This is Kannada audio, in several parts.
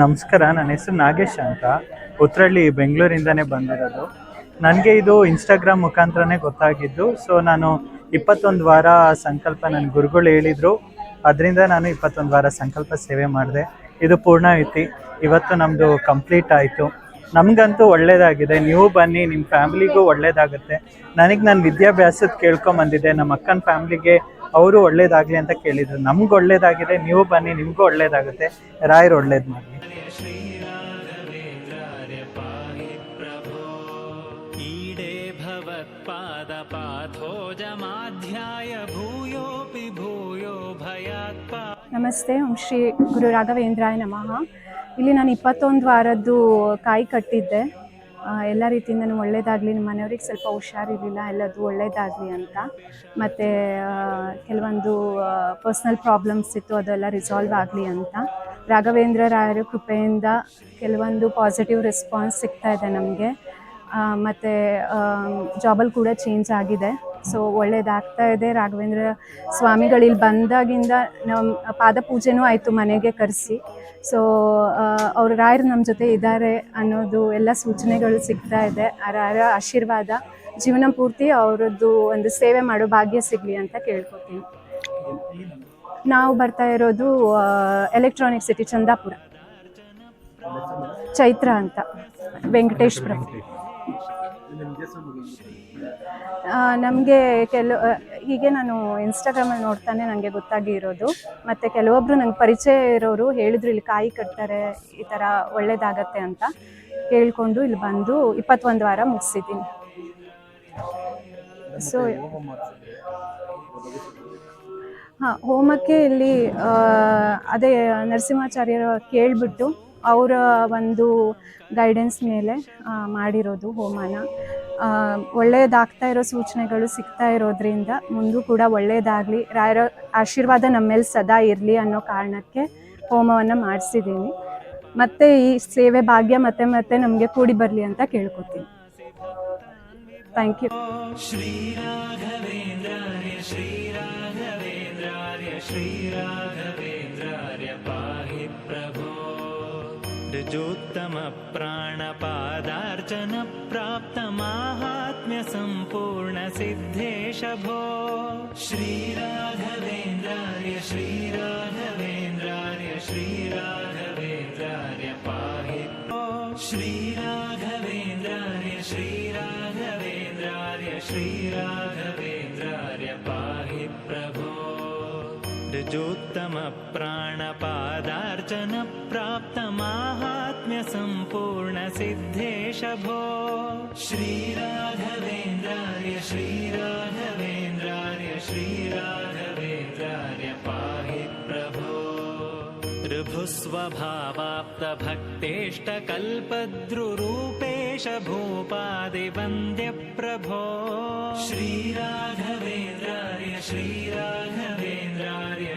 ನಮಸ್ಕಾರ, ನನ್ನ ಹೆಸರು ನಾಗೇಶ್ ಅಂತ. ಉತ್ರಳ್ಳಿ ಬೆಂಗಳೂರಿಂದನೇ ಬಂದಿರೋದು. ನನಗೆ ಇದು ಇನ್ಸ್ಟಾಗ್ರಾಮ್ ಮುಖಾಂತರನೇ ಗೊತ್ತಾಗಿದ್ದು ಸೊ ನಾನು ಇಪ್ಪತ್ತೊಂದು ವಾರ ಸಂಕಲ್ಪ ನನ್ನ ಗುರುಗಳು ಹೇಳಿದರು. ಅದರಿಂದ ನಾನು ಇಪ್ಪತ್ತೊಂದು ವಾರ ಸಂಕಲ್ಪ ಸೇವೆ ಮಾಡಿದೆ. ಇದು ಪೂರ್ಣ ಐತಿ ಇವತ್ತು ನಮ್ಮದು ಕಂಪ್ಲೀಟ್ ಆಯಿತು. ನಮಗಂತೂ ಒಳ್ಳೇದಾಗಿದೆ. ನೀವು ಬನ್ನಿ ನಿಮ್ಮ ಫ್ಯಾಮಿಲಿಗೂ ಒಳ್ಳೇದಾಗುತ್ತೆ. ನನಗೆ ನಾನು ವಿದ್ಯಾಭ್ಯಾಸದ ಕೇಳ್ಕೊಂಬಂದಿದ್ದೆ. ನಮ್ಮ ಅಕ್ಕನ ಫ್ಯಾಮ್ಲಿಗೆ ಅವರು ಒಳ್ಳೇದಾಗಲಿ ಅಂತ ಕೇಳಿದರು. ನಮ್ಗೆ ಒಳ್ಳೇದಾಗಿದೆ. ನೀವು ಬನ್ನಿ, ನಿಮಗೂ ಒಳ್ಳೇದಾಗುತ್ತೆ. ರಾಯರು ಒಳ್ಳೇದು ಮಾಡಲಿ. भवत्पादपाथोजमाध्याय भूयोऽपि भूयो भयात् पा ನಮಸ್ತೆ ಓಂ ಶ್ರೀ ಗುರು ರಾಘವೇಂದ್ರಾಯ ನಮಃ ಇಲ್ಲಿ ನಾನು ಇಪ್ಪತ್ತೊಂದು ವಾರದ್ದು ಕಾಯಿ ಕಟ್ಟಿದ್ದೆ ಆ, ಎಲ್ಲ ರೀತಿಯಿಂದನೂ ಒಳ್ಳೇದಾಗಲಿ ನಿಮ್ಮ ಮನೆಯವ್ರಿಗೆ ಸ್ವಲ್ಪ ಹುಷಾರಿರಲಿಲ್ಲ ಎಲ್ಲದು ಒಳ್ಳೇದಾಗಲಿ ಅಂತ ಮತ್ತು ಕೆಲವೊಂದು ಪರ್ಸ್ನಲ್ ಪ್ರಾಬ್ಲಮ್ಸ್ ಇತ್ತು ಅದೆಲ್ಲ ರಿಸಾಲ್ವ್ ಆಗಲಿ ಅಂತ ರಾಘವೇಂದ್ರ ರಾಯರ ಕೃಪೆಯಿಂದ ಕೆಲವೊಂದು ಪಾಸಿಟಿವ್ ರೆಸ್ಪಾನ್ಸ್ ಸಿಗ್ತಾ ಇದೆ ನಮಗೆ ಮತ್ತು ಜಾಬಲ್ಲಿ ಕೂಡ ಚೇಂಜ್ ಆಗಿದೆ. ಸೊ ಒಳ್ಳೇದಾಗ್ತಾ ಇದೆ. ರಾಘವೇಂದ್ರ ಸ್ವಾಮಿಗಳು ಇಲ್ಲಿ ಬಂದಾಗಿಂದ ನಮ್ಮ ಪಾದ ಪೂಜೆನೂ ಆಯಿತು ಮನೆಗೆ ಕರೆಸಿ. ಸೊ ಅವರು ರಾಯರು ನಮ್ಮ ಜೊತೆ ಇದ್ದಾರೆ ಅನ್ನೋದು ಎಲ್ಲ ಸೂಚನೆಗಳು ಸಿಗ್ತಾ ಇದೆ. ಆ ರಾಯರ ಆಶೀರ್ವಾದ, ಜೀವನ ಪೂರ್ತಿ ಅವರದ್ದು ಒಂದು ಸೇವೆ ಮಾಡೋ ಭಾಗ್ಯ ಸಿಗಲಿ ಅಂತ ಕೇಳ್ಕೊತೀನಿ. ನಾವು ಬರ್ತಾ ಇರೋದು ಎಲೆಕ್ಟ್ರಾನಿಕ್ ಸಿಟಿ ಚಂದಾಪುರ. ಚೈತ್ರ ಅಂತ. ವೆಂಕಟೇಶ್ ನಮಗೆ ಕೆಲವು ಹೀಗೆ ನಾನು ಇನ್ಸ್ಟಾಗ್ರಾಮಲ್ಲಿ ನೋಡ್ತಾನೆ ನನಗೆ ಗೊತ್ತಾಗಿ ಇರೋದು ಮತ್ತು ಕೆಲವೊಬ್ಬರು ನಂಗೆ ಪರಿಚಯ ಇರೋರು ಹೇಳಿದ್ರು ಇಲ್ಲಿ ಕಾಯಿ ಕಟ್ತಾರೆ ಈ ಥರ ಒಳ್ಳೇದಾಗತ್ತೆ ಅಂತ ಕೇಳಿಕೊಂಡು ಇಲ್ಲಿ ಬಂದು ಇಪ್ಪತ್ತೊಂದು ವಾರ ಮುಗಿಸಿದ್ದೀನಿ. ಸೊ ಹಾಂ, ಹೋಮಕ್ಕೆ ಇಲ್ಲಿ ಅದೇ ನರಸಿಂಹಾಚಾರ್ಯರ ಕೇಳಿಬಿಟ್ಟು ಅವರ ಒಂದು ಗೈಡೆನ್ಸ್ ಮೇಲೆ ಮಾಡಿರೋದು ಹೋಮನ. ಒಳ್ಳೆಯದಾಗ್ತಾ ಇರೋ ಸೂಚನೆಗಳು ಸಿಗ್ತಾ ಇರೋದ್ರಿಂದ ಮುಂದೂ ಕೂಡ ಒಳ್ಳೆಯದಾಗಲಿ ರಾಯರ ಆಶೀರ್ವಾದ ನಮ್ಮ ಮೇಲೆ ಸದಾ ಇರಲಿ ಅನ್ನೋ ಕಾರಣಕ್ಕೆ ಹೋಮವನ್ನು ಮಾಡಿಸಿದ್ದೀನಿ. ಮತ್ತೆ ಈ ಸೇವೆ ಭಾಗ್ಯ ಮತ್ತೆ ಮತ್ತೆ ನಮಗೆ ಕೂಡಿ ಬರಲಿ ಅಂತ ಕೇಳ್ಕೊತೀನಿ. ಥ್ಯಾಂಕ್ ಯು श्रीराघवेन्द्रार्य श्रीराघवेन्द्रार्य पाहि प्रभो ऋजोत्तमप्राणपादार्चनप्राप्तमाहात्म्यसम्पूर्णसिद्धेश भो श्रीराघवेन्द्रार्य श्रीराघवेन्द्रार्य श्रीराघवेन्द्रार्य पाहि श्रीराघवेन्द्रार्य श्रीराघवेन्द्रार्य श्रीराघवेन्द्रार्य पाहि प्रभो ऋजोत्तमप्राणपादार्चनप्राप्तमाहात्म्यसम्पूर्णसिद्धेश भो श्रीराघवेन्द्रार्य श्रीराघवेन्द्रार्य श्रीराघवेन्द्रार्य पाहि प्रभो। ऋभुस्वभावाप्तभक्तेष्टकल्पद्रुरूपेश भूपादिवन्द्यप्रभो। श्रीराघवेन्द्रार्य श्रीराघवेन्द्रार्य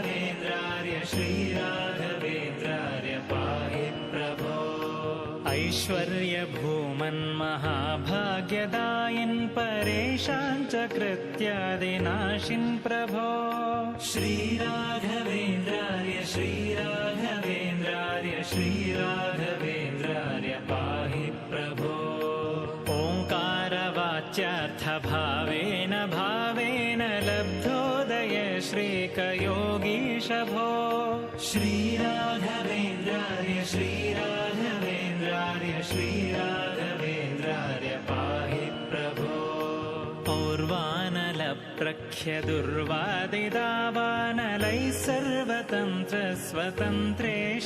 राघवेन्द्रार्य श्रीराघवेन्द्रार्य पाहि प्रभो। ऐश्वर्य ऐश्वर्यभूमन्महाभाग्यदायिन् परेशाञ्च कृत्यादिनाशिन् प्रभो श्रीराघवेन्द्रार्य श्रीराघवेन्द्रार्य श्रीराघवे एकयोगीशभो। श्रीराघवेन्द्राय श्रीराघवेन्द्रार्य श्रीराघवेन्द्रार्य पाहि प्रभो। पौर्वानलप्रख्य दुर्वादिदावानलैः सर्वतन्त्र स्वतन्त्रे